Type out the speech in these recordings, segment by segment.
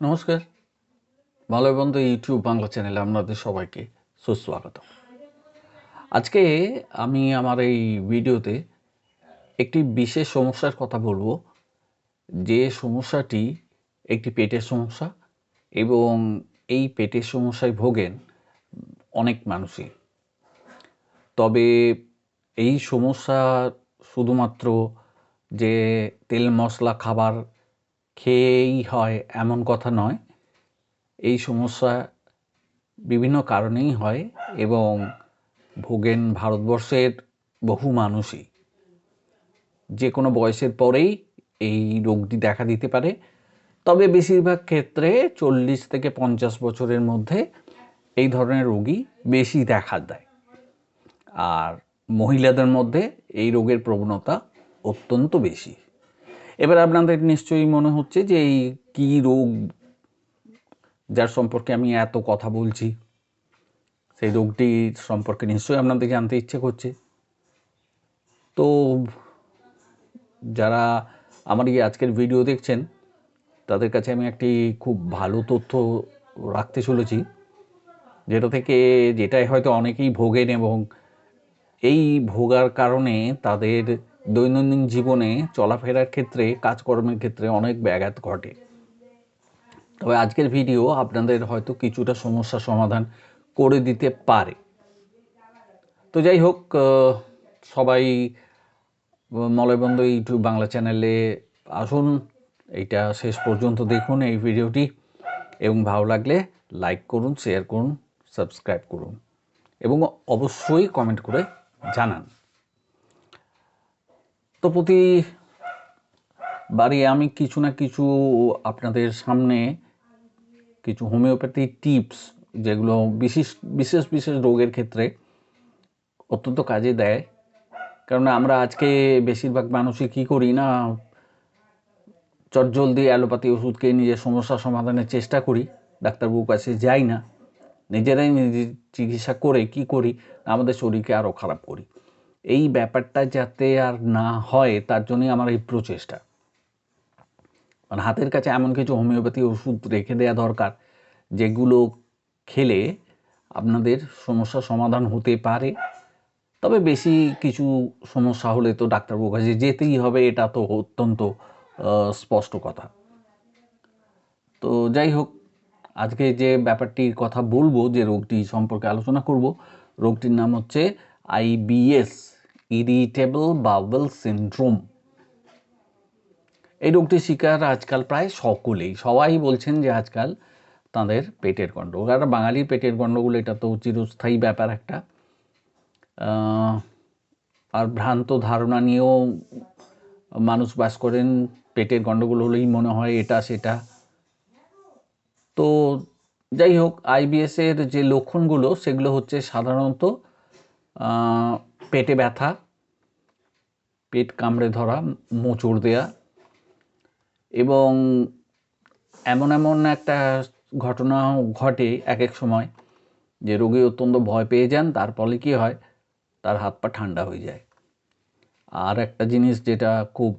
নমস্কার। ভালো বন্ধু ইউটিউব বাংলা চ্যানেলে আপনাদের সবাইকে সুস্বাগত আজকে আমি আমার এই ভিডিওতে একটি বিশেষ সমস্যার কথা বলব। যে সমস্যাটি একটি পেটের সমস্যা এবং এই পেটের সমস্যায় ভোগেন অনেক মানুষই। তবে এই সমস্যা শুধুমাত্র যে তেল মশলা খাবার খেয়েই হয় এমন কথা নয়। এই সমস্যা বিভিন্ন কারণেই হয় এবং ভোগেন ভারতবর্ষের বহু মানুষই। যে কোনো বয়সের পরেই এই রোগটি দেখা দিতে পারে। তবে বেশিরভাগ ক্ষেত্রে চল্লিশ থেকে পঞ্চাশ বছরের মধ্যে এই ধরনের রোগী বেশি দেখা দেয়। আর মহিলাদের মধ্যে এই রোগের প্রবণতা অত্যন্ত বেশি। এবার আপনাদের নিশ্চয়ই মনে হচ্ছে যে এই কী রোগ যার সম্পর্কে আমি এত কথা বলছি? সেই রোগটি সম্পর্কে নিশ্চয়ই আপনাদের জানতে ইচ্ছে করছে। তো যারা আমার এই আজকের ভিডিও দেখছেন, তাদের কাছে আমি একটি খুব ভালো তথ্য রাখতে চলেছি, যেটা থেকে যেটাই হয়তো অনেকেই ভোগেন এবং এই ভোগার কারণে তাদের দৈনন্দিন জীবনে চলাফেরার ক্ষেত্রে, কাজকর্মের ক্ষেত্রে অনেক ব্যাঘাত ঘটে। তবে আজকের ভিডিও আপনাদের হয়তো কিছুটা সমস্যা সমাধান করে দিতে পারে। তো যাই হোক সবাই মলয়বন্ধ ইউটিউব বাংলা চ্যানেলে আসুন। এইটা শেষ পর্যন্ত দেখুন এই ভিডিওটি। এবং ভালো লাগলে লাইক করুন, শেয়ার করুন, সাবস্ক্রাইব করুন। এবং অবশ্যই কমেন্ট করে জানান। তো প্রতি বাড়ি আমি কিছু না কিছু আপনাদের সামনে কিছু হোমিওপ্যাথি টিপস, যেগুলো বিশেষ বিশেষ বিশেষ রোগের ক্ষেত্রে অত্যন্ত কাজে দেয়। কারণ আমরা আজকে বেশিরভাগ মানুষই কী করি না, চটজলদি অ্যালোপ্যাথি ওষুধ খেয়ে নিজের সমস্যা সমাধানের চেষ্টা করি, ডাক্তারবাবুর কাছে যাই না, নিজেরাই নিজের চিকিৎসা করে কি করি, আমাদের শরীরকে আরও খারাপ করি। এই ব্যাপারটা যাতে আর না হয়, তার জন্যই আমার এই প্রচেষ্টা। মানে হাতের কাছে এমন কিছু হোমিওপ্যাথি ওষুধ রেখে দেওয়া দরকার, যেগুলো খেলে আপনাদের সমস্যা সমাধান হতে পারে। তবে বেশি কিছু সমস্যা হলে তো ডাক্তারবাবুর কাছে যেতেই হবে, এটা তো অত্যন্ত স্পষ্ট কথা। তো যাই হোক, আজকে যে ব্যাপারটির কথা বলব, যে রোগটি সম্পর্কে আলোচনা করব, রোগটির নাম হচ্ছে আইবিএস ইরিটেবল বাউল সিন্ড্রোম এই রোগটির শিকার আজকাল প্রায় সকলেই, সবাই বলছেন যে আজকাল তাদের পেটের গণ্ডগোল আর বাঙালির পেটের গণ্ডগোল এটা তো চিরস্থায়ী ব্যাপার একটা। আর ভ্রান্ত ধারণা নিয়েও মানুষ বাস করেন, পেটের গণ্ডগোল হলেই মনে হয় এটা সেটা। তো যাই হোক আইবিএসের যে লক্ষণগুলো, সেগুলো হচ্ছে সাধারণত পেটে ব্যথা, পেট কামড়ে ধরা, মোচড় দেয়া এবং এমন এমন একটা ঘটনা ঘটে এক এক সময় যে রোগী অত্যন্ত ভয় পেয়ে যান, তার ফলে কী হয়, তার হাত পা ঠান্ডা হয়ে যায়। আর একটা জিনিস যেটা খুব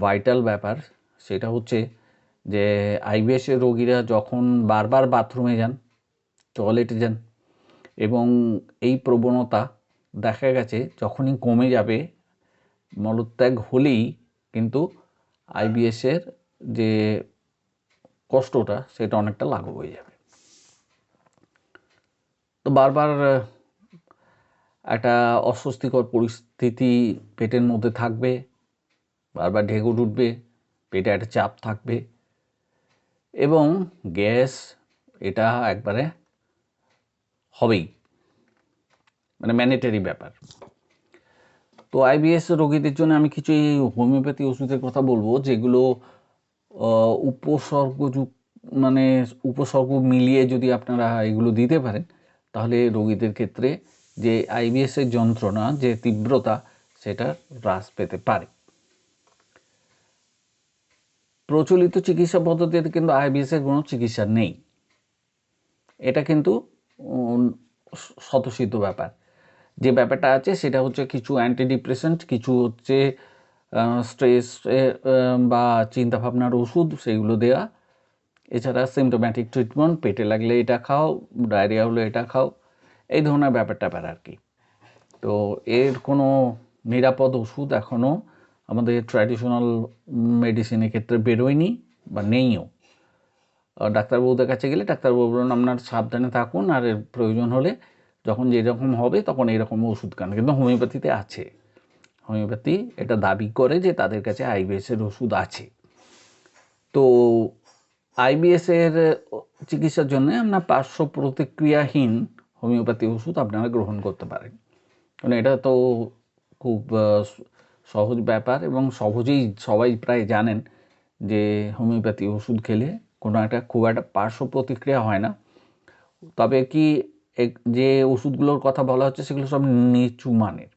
ভাইটাল ব্যাপার, সেটা হচ্ছে যে আইবিএসের রোগীরা যখন বারবার বাথরুমে যান টয়লেটে যান এবং এই প্রবণতা দেখা গেছে যখনই কমে যাবে, মলত্যাগ হলেই কিন্তু আইবিএসের যে কষ্টটা, সেটা অনেকটা লাঘব হয়ে যাবে। তো বারবার একটা অস্বস্তিকর পরিস্থিতি পেটের মধ্যে থাকবে, বারবার ঢেকুর উঠবে পেটে একটা চাপ থাকবে এবং গ্যাস, এটা একবারে হবেই। মানে ম্যান্ডেটারি ব্যাপার। তো আইবিএস রোগীদের জন্য আমি কিছু এই হোমিওপ্যাথি ওষুধের কথা বলব, যেগুলো উপসর্গযুক্ত মানে উপসর্গ মিলিয়ে যদি আপনারা এগুলো দিতে পারেন, তাহলে রোগীদের ক্ষেত্রে যে আইবিএসের যন্ত্রণা, যে তীব্রতা, সেটা হ্রাস পেতে পারে। প্রচলিত চিকিৎসা পদ্ধতিতে কিন্তু আইবিএসের কোনো চিকিৎসা নেই। এটা কিন্তু স্বতঃসিদ্ধ ব্যাপার। যে ব্যাপারটা আছে সেটা হচ্ছে কিছু অ্যান্টিডিপ্রেসেন্ট কিছু হচ্ছে স্ট্রেস বা চিন্তাভাবনার ওষুধ সেগুলো দেওয়া এছাড়া সিমটোম্যাটিক ট্রিটমেন্ট পেটে লাগলে এটা খাও ডায়রিয়া হলে এটা খাও, এই ধরনের ব্যাপার আর কি। তো এর কোনো নিরাপদ ওষুধ এখনও আমাদের ট্র্যাডিশনাল মেডিসিনের ক্ষেত্রে বেরোয়নি বা নেইও। ডাক্তারবাবুদের কাছে গেলে ডাক্তারবাবু বলুন, আপনার সাবধানে থাকুন আর এর প্রয়োজন হলে যখন যেরকম হবে তখন এরকম ওষুধ খান। কিন্তু হোমিওপ্যাথিতে আছে। হোমিওপ্যাথি এটা দাবি করে যে তাদের কাছে আইবিএসের ওষুধ আছে। তো আইবিএসের চিকিৎসার জন্য আপনার পার্শ্ব প্রতিক্রিয়াহীন হোমিওপ্যাথি ওষুধ আপনারা গ্রহণ করতে পারেন। কারণ এটা তো খুব সহজ ব্যাপার এবং সহজেই সবাই প্রায় জানেন যে হোমিওপ্যাথি ওষুধ খেলে কোনো একটা খুব একটা পার্শ্ব প্রতিক্রিয়া হয় না। তবে কি যে ওষুধগুলোর কথা বলা হচ্ছে সেগুলো সব নিচু মানের।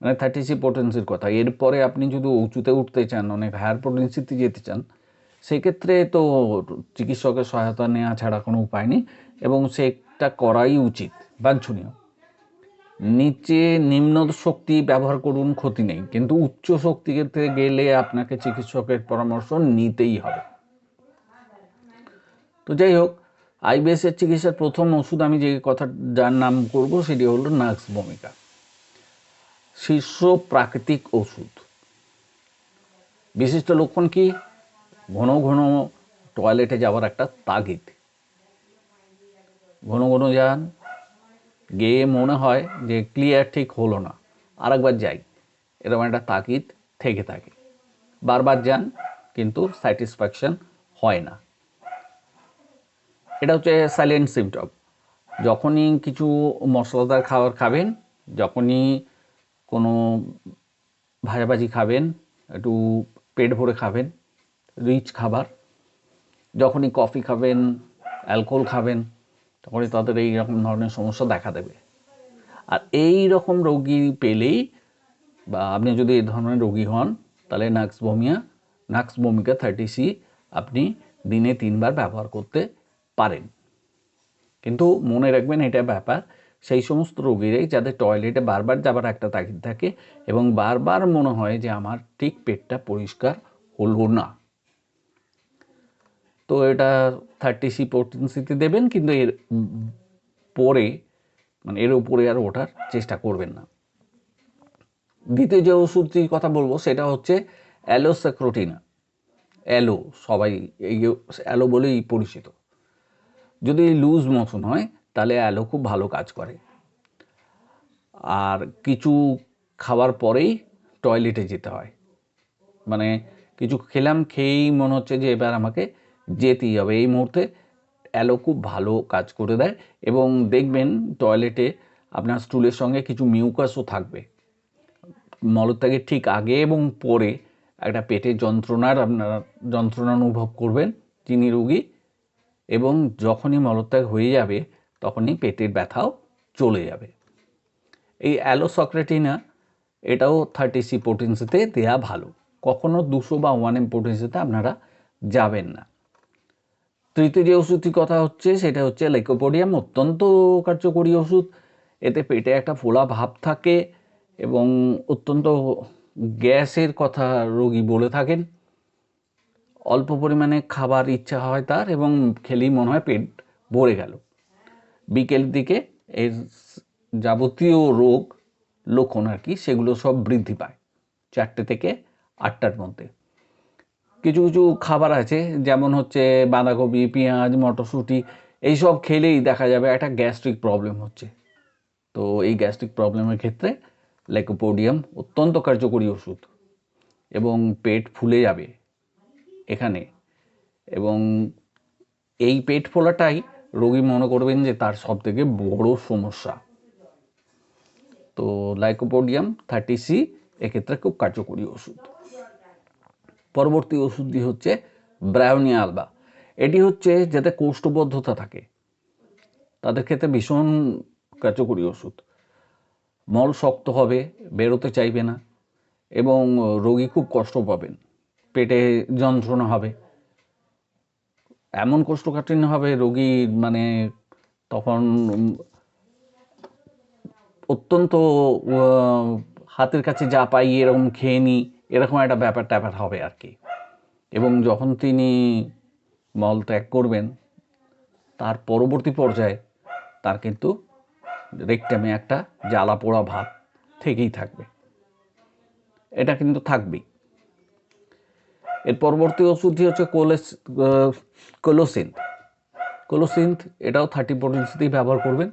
মানে থার্টি সি পোটেন্সির কথা। এরপরে আপনি যদি উঁচুতে উঠতে চান অনেক হায়ার পোটেন্সিতে যেতে চান, সেক্ষেত্রে তো চিকিৎসকের সহায়তা নেওয়া ছাড়া কোনো উপায় নেই এবং সেটা করাই উচিত, বাঞ্ছনীয়। নিচে নিম্ন শক্তি ব্যবহার করুন, ক্ষতি নেই। কিন্তু উচ্চ শক্তিতে গেলে আপনাকে চিকিৎসকের পরামর্শ নিতেই হবে। তো যাই হোক আইবিএস এর চিকিৎসার প্রথম ওষুধ আমি যে কথা যার নাম করব সেটি হলো নাক্স ভূমিকা। শীর্ষ প্রাকৃতিক ওষুধ। বিশিষ্ট লক্ষণ কি? ঘন ঘন টয়লেটে যাওয়ার একটা তাগিদ। ঘন ঘন যান, গিয়ে মনে হয় যে ক্লিয়ার ঠিক হলো না। আরেকবার যাই, এরকম একটা তাগিদ থেকে থাকে। বারবার যান, কিন্তু স্যাটিসফ্যাকশন হয় না। এটা হচ্ছে সাইলেন্ট সিমটম যখনই কিছু মশলাদার খাবার খাবেন, যখনই কোনো ভাজাভাজি খাবেন, একটু পেট ভরে খাবেন রিচ খাবার, যখনই কফি খাবেন অ্যালকোহল খাবেন, তখনই তাদের এই রকম ধরনের সমস্যা দেখা দেবে। আর এই রকম রোগী পেলেই বা আপনি যদি এই ধরনের রোগী হন, তাহলে নাক্স বমিয়া নাক্স বমিকা থার্টি সি আপনি দিনে তিনবার ব্যবহার করতে পারেন। কিন্তু মনে রাখবেন এটা ব্যাপার, সেই সমস্ত রোগীরাই যাদের টয়লেটে বারবার যাবার একটা তাগিদ থাকে এবং বারবার মনে হয় যে আমার ঠিক পেটটা পরিষ্কার হলো না। তো এটা থার্টি সি পোটেন্সিতে দেবেন কিন্তু এর পরে মানে এর উপরে আর ওঠার চেষ্টা করবেন না। দ্বিতীয় যে ওষুধটির কথা বলব সেটা হচ্ছে অ্যালোসাক্রোটিনা। অ্যালো, সবাই এই অ্যালো বলেই পরিচিত। যদি লুজ মোশন হয়, তাহলে অ্যালো খুব ভালো কাজ করে। আর কিছু খাওয়ার পরেই টয়লেটে যেতে হয়। মানে কিছু খেলাম, খেয়েই মনে হচ্ছে যে এবার আমাকে যেতেই হবে। এই মুহূর্তে অ্যালো খুব ভালো কাজ করে দেয় এবং দেখবেন টয়লেটে আপনার স্টুলের সঙ্গে কিছু মিউকাসও থাকবে। মলত্যাগের ঠিক আগে এবং পরে একটা পেটের যন্ত্রণার আপনারা যন্ত্রণা অনুভব করবেন। যিনি রোগী এবং যখনই মলত্যাগ হয়ে যাবে, তখনই পেটের ব্যথাও চলে যাবে। এই অ্যালোসক্রেটিনা, এটাও থার্টি সি পোটেন্সিতে দেয়া ভালো। কখনো দুশো বা ওয়ান এম পোটেন্সিতে আপনারা যাবেন না। তৃতীয় যে ওষুধটির কথা হচ্ছে, সেটা হচ্ছে লেকোপোডিয়াম অত্যন্ত কার্যকরী ওষুধ। এতে পেটে একটা ফোলা ভাব থাকে এবং অত্যন্ত গ্যাসের কথা রোগী বলে থাকেন। অল্প পরিমাণে খাবার ইচ্ছা হয় তার এবং খেলেই মনে হয় পেট ভরে গেল। বিকেল দিকে এর যাবতীয় রোগ, লক্ষণ আর কি, সেগুলো সব বৃদ্ধি পায় চারটে থেকে আটটার মধ্যে। কিছু কিছু খাবার আছে, যেমন হচ্ছে বাঁধাকপি, পেঁয়াজ, মটরশুঁটি, এইসব খেলেই দেখা যাবে একটা গ্যাস্ট্রিক প্রবলেম হচ্ছে। তো এই গ্যাস্ট্রিক প্রবলেমের ক্ষেত্রে লেকোপোডিয়াম অত্যন্ত কার্যকরী ওষুধ এবং পেট ফুলে যাবে। এখানে। এবং এই পেট ফোলাটাই রোগী মনে করবেন যে তার সব থেকে বড় সমস্যা। তো লাইকোপোডিয়াম থার্টি সি এক্ষেত্রে খুব কার্যকরী ওষুধ। পরবর্তী ওষুধটি হচ্ছে ব্রায়োনিয়া আলবা এটি হচ্ছে যাতে কোষ্ঠবদ্ধতা থাকে। তাদের ক্ষেত্রে ভীষণ কার্যকরী ওষুধ। মল শক্ত হবে, বেরোতে চাইবে না। এবং রোগী খুব কষ্ট পাবেন। পেটে যন্ত্রণা হবে। এমন কোষ্ঠকাঠিন্য হবে, রোগী মানে তখন অত্যন্ত হাতের কাছে যা পাই এরকম খেয়ে নিই, এরকম একটা ব্যাপার ট্যাপার হবে আর কি। এবং যখন তিনি মল ত্যাগ করবেন, তার পরবর্তী পর্যায়ে তার কিন্তু রেকটামে একটা জ্বালা পোড়া ভাব থেকেই থাকবে। এটা কিন্তু থাকবেই। এর পরবর্তী ওষুধটি হচ্ছে কোলেস কোলোসিন্থ। কোলোসিন্থ, এটাও থার্টি পোটেন্সিতেই ব্যবহার করবেন।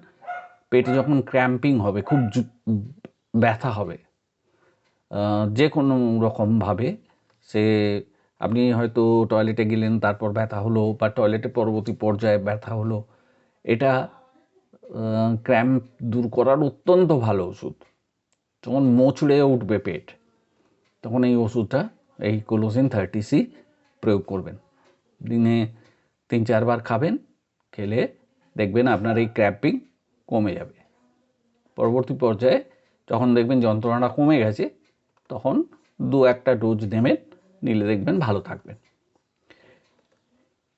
পেটে যখন ক্র্যাম্পিং হবে, খুব ব্যথা হবে যে কোনো রকমভাবে সে আপনি হয়তো টয়লেটে গেলেন, তারপর ব্যথা হলো বা টয়লেটের পরবর্তী পর্যায়ে ব্যথা হলো, এটা ক্র্যাম্প দূর করার অত্যন্ত ভালো ওষুধ। যখন মোচড়ে উঠবে পেট, তখন এই ওষুধটা এই কোলোসিন থার্টি সি প্রয়োগ করবেন। দিনে তিন চারবার খাবেন, খেলে দেখবেন আপনার এই ক্র্যাম্পিং কমে যাবে। পরবর্তী পর্যায়ে যখন দেখবেন যন্ত্রণাটা কমে গেছে, তখন দু একটা ডোজ নেবেন, নিলে দেখবেন ভালো থাকবেন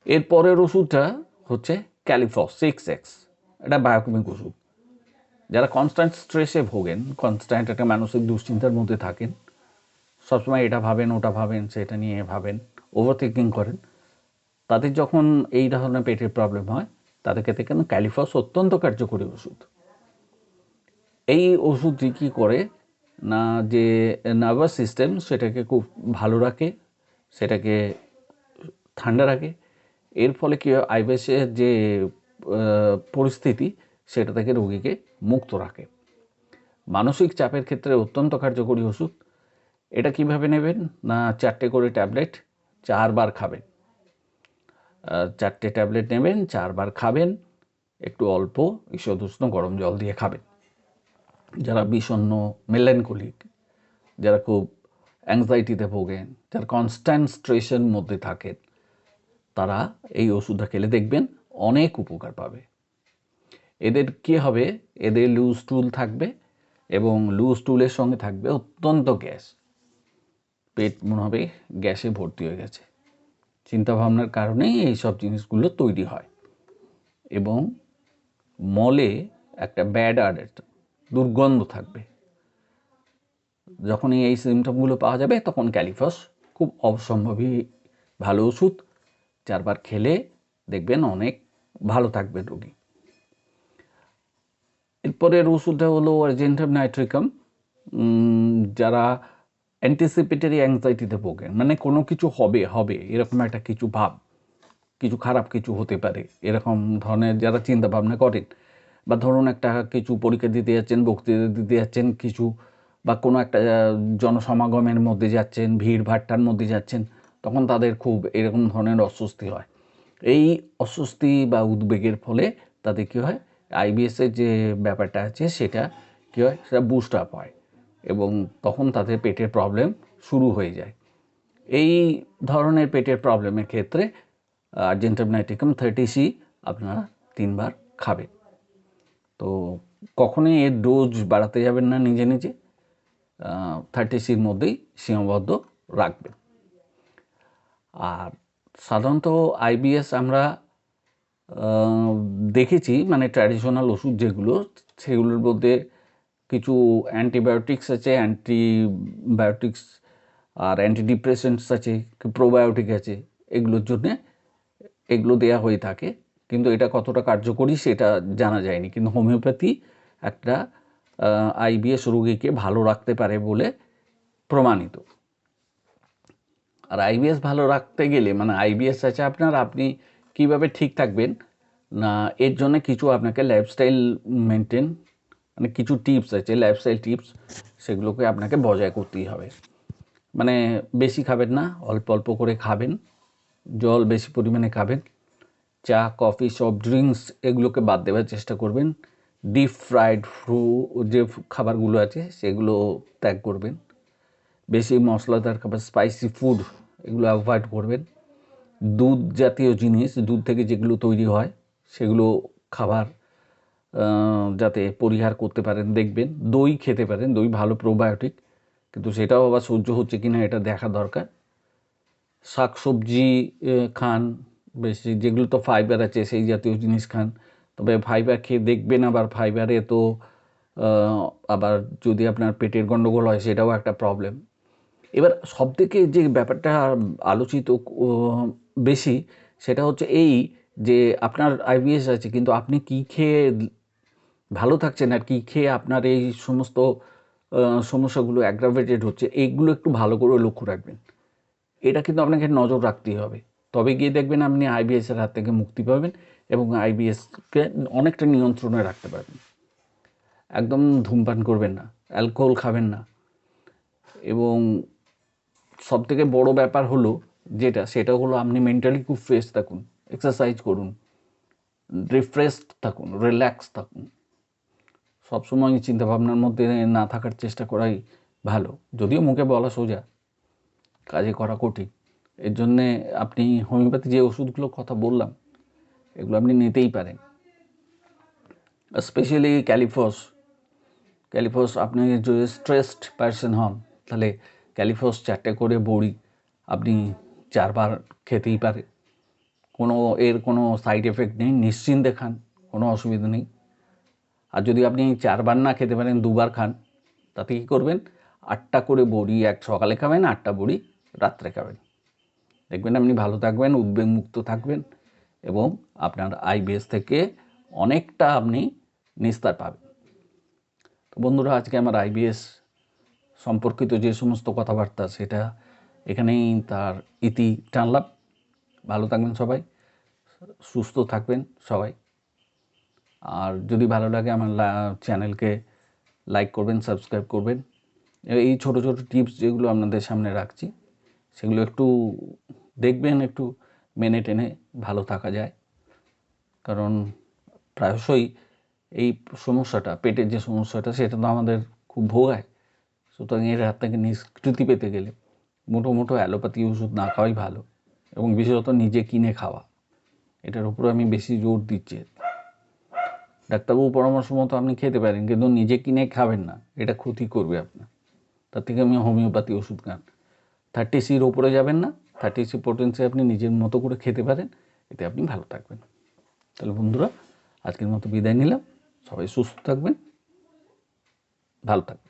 এর পরের ওষুধটা হচ্ছে ক্যালিফস সিক্স এক্স এটা বায়োকেমিক ওষুধ। যারা কনস্ট্যান্ট স্ট্রেসে ভোগেন কনস্ট্যান্ট একটা মানসিক দুশ্চিন্তার মধ্যে থাকেন সবসময় এটা ভাবেন, ওটা ভাবেন, সেটা নিয়ে ভাবেন ওভার থিঙ্কিং করেন। তাদের যখন এই ধরনের পেটের প্রবলেম হয় তাদেরকে দেখেন ক্যালিফস অত্যন্ত কার্যকরী ওষুধ। এই ওষুধটি কী করে? না, যে নার্ভাস সিস্টেম সেটাকে খুব ভালো রাখে, সেটাকে ঠান্ডা রাখে। এর ফলে কী হয়? আইবিএসের যে পরিস্থিতি, সেটা থেকে রোগীকে মুক্ত রাখে। মানসিক চাপের ক্ষেত্রে অত্যন্ত কার্যকরী ওষুধ। এটা কীভাবে নেবেন? না, চারটে করে ট্যাবলেট চারবার খাবেন। চারটে ট্যাবলেট নেবেন, চারবার খাবেন, একটু অল্প ঈষদুষ্ণ গরম জল দিয়ে খাবেন। যারা বিষণ্ণ, মেলেনকোলিক, যারা খুব অ্যাংজাইটিতে ভোগেন, যারা কনস্ট্যান্ট স্ট্রেসের মধ্যে থাকেন, তারা এই ওষুধটা খেলে দেখবেন অনেক উপকার পাবে। এদের কি হবে? এদের লুজ টুল থাকবে এবং লুজ টুলের সঙ্গে থাকবে অত্যন্ত গ্যাস। পেট মনে হবে গ্যাসে ভর্তি হয়ে গেছে। চিন্তাভাবনার কারণেই এই সব জিনিসগুলো তৈরি হয়। এবং মলে একটা ব্যাড আডার দুর্গন্ধ থাকবে। যখনই এই সিমটমগুলো পাওয়া যাবে, তখন ক্যালিফস খুব অবসম্ভবই ভালো ওষুধ। চারবার খেলে দেখবেন অনেক ভালো থাকবে রোগী। এরপরের ওষুধটা হলো আর্জেন্টাম নাইট্রিকাম যারা অ্যান্টিসিপেটারি অ্যাংজাইটিতে ভোগেন। মানে কোনো কিছু হবে হবে, এরকম একটা কিছু ভাব, কিছু খারাপ কিছু হতে পারে, এরকম ধরনের যারা চিন্তা ভাবনা করেন, বা ধরুন একটা কিছু পরীক্ষা দিতে যাচ্ছেন, বক্তৃতা দিতে যাচ্ছেন, কিছু, বা কোনো একটা জনসমাগমের মধ্যে যাচ্ছেন ভিড় ভাট্টার মধ্যে যাচ্ছেন, তখন তাদের খুব এরকম ধরনের অস্বস্তি হয়। এই অস্বস্তি বা উদ্বেগের ফলে তাদের কী হয়? আইবিএসের যে ব্যাপারটা আছে, সেটা কী হয়? সেটা বুস্ট আপ হয়। এবং তখন তাদের পেটের প্রবলেম শুরু হয়ে যায়। এই ধরনের পেটের প্রবলেমের ক্ষেত্রে আর্জেন্টামনাইটিকাম থার্টি সি আপনারা তিনবার খাবেন। তো কখনোই এর ডোজ বাড়াতে যাবেন না নিজে নিজে থার্টি সির মধ্যেই সীমাবদ্ধ রাখবেন। আর সাধারণত আইবিএস আমরা দেখেছি মানে ট্র্যাডিশনাল ওষুধ যেগুলো, সেগুলোর মধ্যে কিছু অ্যান্টিবায়োটিক্স আছে অ্যান্টিবায়োটিক্স আর অ্যান্টিডিপ্রেসেন্টস আছে প্রোবায়োটিক আছে, এগুলোর জন্যে এগুলো দেয়া হয়ে থাকে। কিন্তু এটা কতটা কার্যকরী সেটা জানা যায়নি। কিন্তু হোমিওপ্যাথি একটা আইবিএস রোগীকে ভালো রাখতে পারে বলে প্রমাণিত। আর আইবিএস ভালো রাখতে গেলে মানে আইবিএস আছে আপনার, আপনি কীভাবে ঠিক থাকবেন না, এর জন্য কিছু আপনাকে লাইফস্টাইল মেনটেন মানে কিছু টিপস আছে লাইফস্টাইল টিপস সেগুলোকে আপনাকে বজায় করতেই হবে। মানে বেশি খাবেন না, অল্প অল্প করে খাবেন, জল বেশি পরিমাণে খাবেন, চা কফি সফট ড্রিঙ্কস এগুলোকে বাদ দেওয়ার চেষ্টা করবেন ডিপ ফ্রাইড ফ্রু যে খাবারগুলো আছে সেগুলো ত্যাগ করবেন, বেশি মশলাদার খাবার স্পাইসি ফুড এগুলো অ্যাভয়েড করবেন, দুধ জাতীয় জিনিস, দুধ থেকে যেগুলো তৈরি হয়, সেগুলো খাবার যাতে পরিহার করতে পারেন, দেখবেন দই খেতে পারেন, দই ভালো প্রোবায়োটিক কিন্তু সেটাও আবার সহ্য হচ্ছে কি না এটা দেখা দরকার। শাক সবজি খান, বেশি, যেগুলো তো ফাইবার আছে, সেই জাতীয় জিনিস খান। তবে ফাইবার খেয়ে দেখবেন আবার ফাইবারে তো আবার যদি আপনার পেটের গণ্ডগোল হয়, সেটাও একটা প্রবলেম এবার সবথেকে যে ব্যাপারটা আলোচিত বেশি, সেটা হচ্ছে এই যে আপনার আইবিএস আছে, কিন্তু আপনি কি খেয়ে ভালো থাকছেন আর কি খেয়ে আপনার এই সমস্ত সমস্যাগুলো অ্যাগ্রাভেটেড হচ্ছে এইগুলো একটু ভালো করে লক্ষ্য রাখবেন। এটা কিন্তু আপনাকে নজর রাখতেই হবে। তবে গিয়ে দেখবেন আপনি আইবিএসের হাত থেকে মুক্তি পাবেন এবং আইবিএসকে অনেকটা নিয়ন্ত্রণে রাখতে পারবেন। একদম ধূমপান করবেন না, অ্যালকোহল খাবেন না। এবং সব থেকে বড় ব্যাপার হলো যেটা, সেটা হলো আপনি মেন্টালি খুব ফ্রেশ থাকুন এক্সারসাইজ করুন রিফ্রেশড থাকুন রিল্যাক্স থাকুন। সবসময় চিন্তা ভাবনার মধ্যে না থাকার চেষ্টা করাই ভালো। যদিও মুখে বলা সোজা, কাজে করা কঠিন। এর জন্যে আপনি হোমিওপ্যাথি যে ওষুধগুলোর কথা বললাম, এগুলো আপনি নিতেই পারেন। স্পেশালি ক্যালিফস। ক্যালিফস, আপনি যদি স্ট্রেসড পার্সন হন, তাহলে ক্যালিফস চারটে করে বড়ি আপনি চারবার খেতেই পারে কোনো এর কোনো সাইড এফেক্ট নেই, নিশ্চিন্তে খান, কোনো অসুবিধা নেই। আর যদি আপনি চারবার না খেতে পারেন, দুবার খান, তাতে কী করবেন? আটটা করে বড়ি এক সকালে খাবেন, আটটা বড়ি রাত্রে খাবেন। দেখবেন আপনি ভালো থাকবেন, উদ্বেগ মুক্ত থাকবেন এবং আপনার আইবিএস থেকে অনেকটা আপনি নিস্তার পাবেন। তো বন্ধুরা, আজকে আমার আইবিএস সম্পর্কিত যে সমস্ত কথাবার্তা, সেটা এখানেই তার ইতি টানলাম। ভালো থাকবেন সবাই, সুস্থ থাকবেন সবাই। আর যদি ভালো লাগে আমার চ্যানেলকে লাইক করবেন, সাবস্ক্রাইব করবেন। এই ছোট ছোট টিপস যেগুলো আপনাদের সামনে রাখছি, সেগুলো একটু দেখবেন, একটু মেনে টেনে ভালো থাকা যায়। কারণ প্রায়শই এই সমস্যাটা, পেটের যে সমস্যাটা, সেটা তো আমাদের খুব ভোগায়। সুতরাং এর হাত থেকে নিষ্কৃতি পেতে গেলে মোটো মোটো অ্যালোপ্যাথি ওষুধ না খাওয়াই ভালো, এবং বিশেষত নিজে কিনে খাওয়া। এটার উপর আমি বেশি জোর দিচ্ছি। ডাক্তারবাবু পরামর্শ মতো আপনি খেতে পারেন, কিন্তু নিজে কিনে খাবেন না। এটা ক্ষতি করবে আপনার। তার থেকে আমি হোমিওপ্যাথি ওষুধ খান। থার্টি সির ওপরে যাবেন না। থার্টি সি পোটেন্সি আপনি নিজের মতো করে খেতে পারেন। এতে আপনি ভালো থাকবেন। তাহলে বন্ধুরা, আজকের মতো বিদায় নিলাম। সবাই সুস্থ থাকবেন। ভালো থাকবেন।